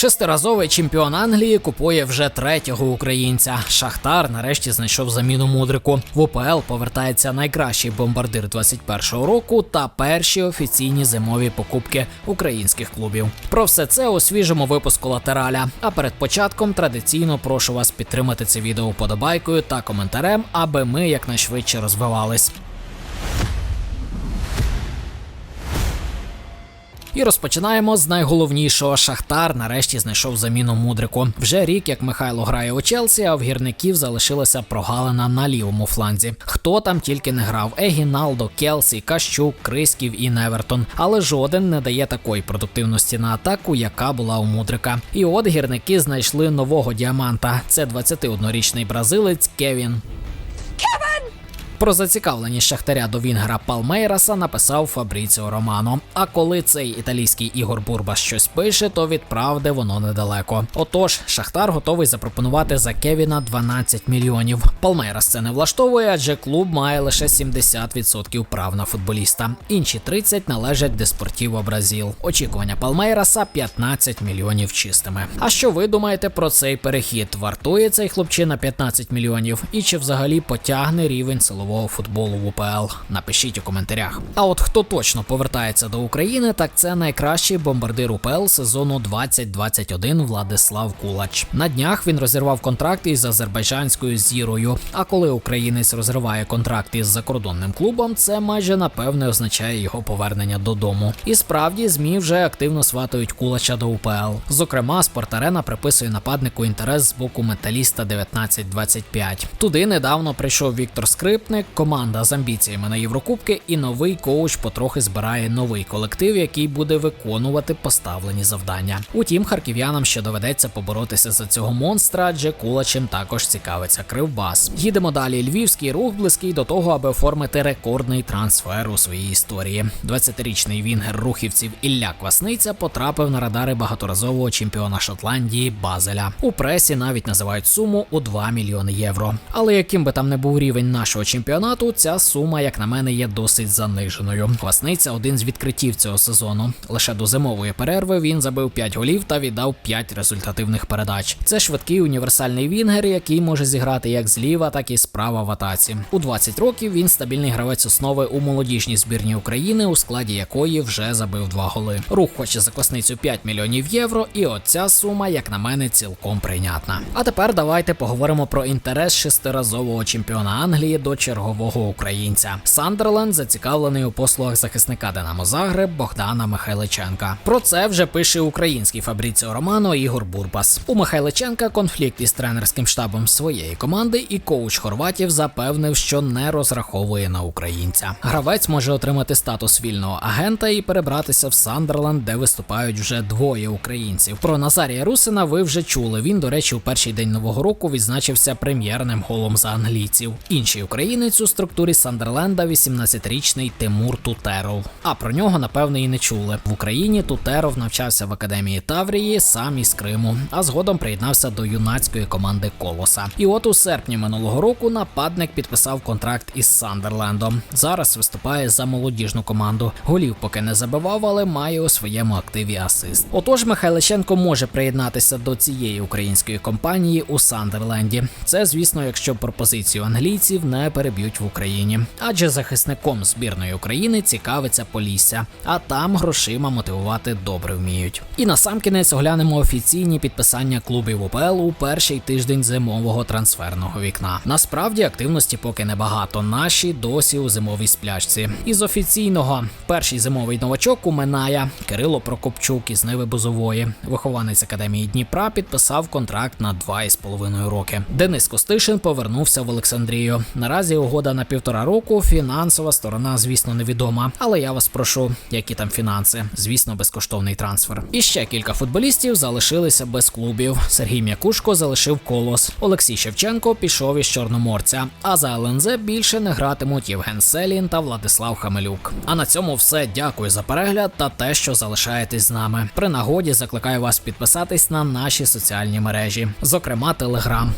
Шестиразовий чемпіон Англії купує вже третього українця. Шахтар нарешті знайшов заміну мудрику. В УПЛ повертається найкращий бомбардир 21-го року та перші офіційні зимові покупки українських клубів. Про все це у свіжому випуску латераля. А перед початком традиційно прошу вас підтримати це відео вподобайкою та коментарем, аби ми якнайшвидше розвивались. І розпочинаємо з найголовнішого. Шахтар нарешті знайшов заміну мудрику. Вже рік як Михайло грає у Челсі, а в гірників залишилася прогалина на лівому фланзі. Хто там тільки не грав: Егіналдо, Келсі, Кащук, Криськів і Невертон. Але жоден не дає такої продуктивності на атаку, яка була у мудрика. І от гірники знайшли нового діаманта. Це 21-річний бразилець Кевін. Про зацікавленість шахтаря до Вінгера Палмейраса написав Фабріціо Романо. А коли цей італійський Ігор Бурба щось пише, то від правди воно недалеко. Отож, Шахтар готовий запропонувати за Кевіна 12 мільйонів. Палмейрас це не влаштовує, адже клуб має лише 70% прав на футболіста. Інші 30 належать Деспортіво Бразіл. Очікування Палмейраса 15 мільйонів чистими. А що ви думаєте про цей перехід? Вартує цей хлопчина 15 мільйонів? І чи взагалі потягне рівень силового футболу в УПЛ? Напишіть у коментарях. А от хто точно повертається до України, так це найкращий бомбардир УПЛ сезону 2021 Владислав Кулач. На днях він розірвав контракт із азербайджанською зірою. А коли українець розриває контракт із закордонним клубом, це майже напевне означає його повернення додому. І справді змі вже активно сватають Кулача до УПЛ. Зокрема, Спортарена приписує нападнику інтерес з боку металіста 1925. Туди недавно прийшов Віктор Скрипник, команда з амбіціями на Єврокубки, і новий коуч потрохи збирає новий колектив, який буде виконувати поставлені завдання. Утім, харків'янам ще доведеться поборотися за цього монстра, адже кулачем також цікавиться кривбас. Їдемо далі. Львівський рух близький до того, аби оформити рекордний трансфер у своїй історії. 20-річний вінгер рухівців Ілля Квасниця потрапив на радари багаторазового чемпіона Шотландії Базеля. У пресі навіть називають суму у 2 мільйони євро. Але яким би там не був рівень нашого чемпіонату, ця сума, як на мене, є досить заниженою. Квасниця один з відкриттів цього сезону. Лише до зимової перерви він забив 5 голів та віддав 5 результативних передач. Це швидкий універсальний вінгер, який може зіграти як зліва, так і справа в атаці. У 20 років він стабільний гравець основи у молодіжній збірні України, у складі якої вже забив 2 голи. Рух хоче за квасницю 5 мільйонів євро, і оця сума, як на мене, цілком прийнятна. А тепер давайте поговоримо про інтерес шестиразового чемпіона Англії до чергового українця. Сандерленд зацікавлений у послугах захисника Динамо Загреб Богдана Михайличенка. Про це вже пише український Фабріціо Романо Ігор Бурбас. У Михайличенка конфлікт із тренерським штабом своєї команди, і коуч хорватів запевнив, що не розраховує на українця. Гравець може отримати статус вільного агента і перебратися в Сандерленд, де виступають вже двоє українців. Про Назарія Русина ви вже чули. Він, до речі, у перший день нового року відзначився прем'єрним голом за англійців. Інший українець у структурі Сандерленда 18-річний Тимур Тутеров. А про нього напевне і не чули. В Україні Тутеров навчався в академії Таврії, сам із Криму, а згодом приєднався до юнацької команди Колоса. І от у серпні минулого року нападник підписав контракт із Сандерлендом. Зараз виступає за молодіжну команду. Голів поки не забивав, але має у своєму активі асист. Отож, Михайличенко може приєднатися до цієї української компанії у Сандерленді. Це, звісно, якщо пропозицію англійців не переб'ють в Україні, адже захисником збірної України цікавиться Полісся, а там грошима мотивувати добре вміють. І насамкінець оглянемо офіційні підписання клубів УПЛ у перший тиждень зимового трансферного вікна. Насправді активності поки небагато. Наші досі у зимовій сплячці. Із офіційного перший зимовий новачок у Миная Кирило Прокопчук із Ниви Бузової, вихованець академії Дніпра, підписав контракт на 2,5 роки. Денис Костишин повернувся в Олександрію. Наразі угода на півтора року. Фінансова сторона, звісно, невідома. Але я вас прошу, які там фінанси. Звісно, безкоштовний трансфер. І ще кілька футболістів залишилися без клубів. Сергій М'якушко залишив колос. Олексій Шевченко пішов із Чорноморця. А за ЛНЗ більше не гратимуть Євген Селін та Владислав Хамелюк. А на цьому все. Дякую за перегляд та те, що залишаєтесь з нами. При нагоді закликаю вас підписатись на наші соціальні мережі, зокрема Телеграм.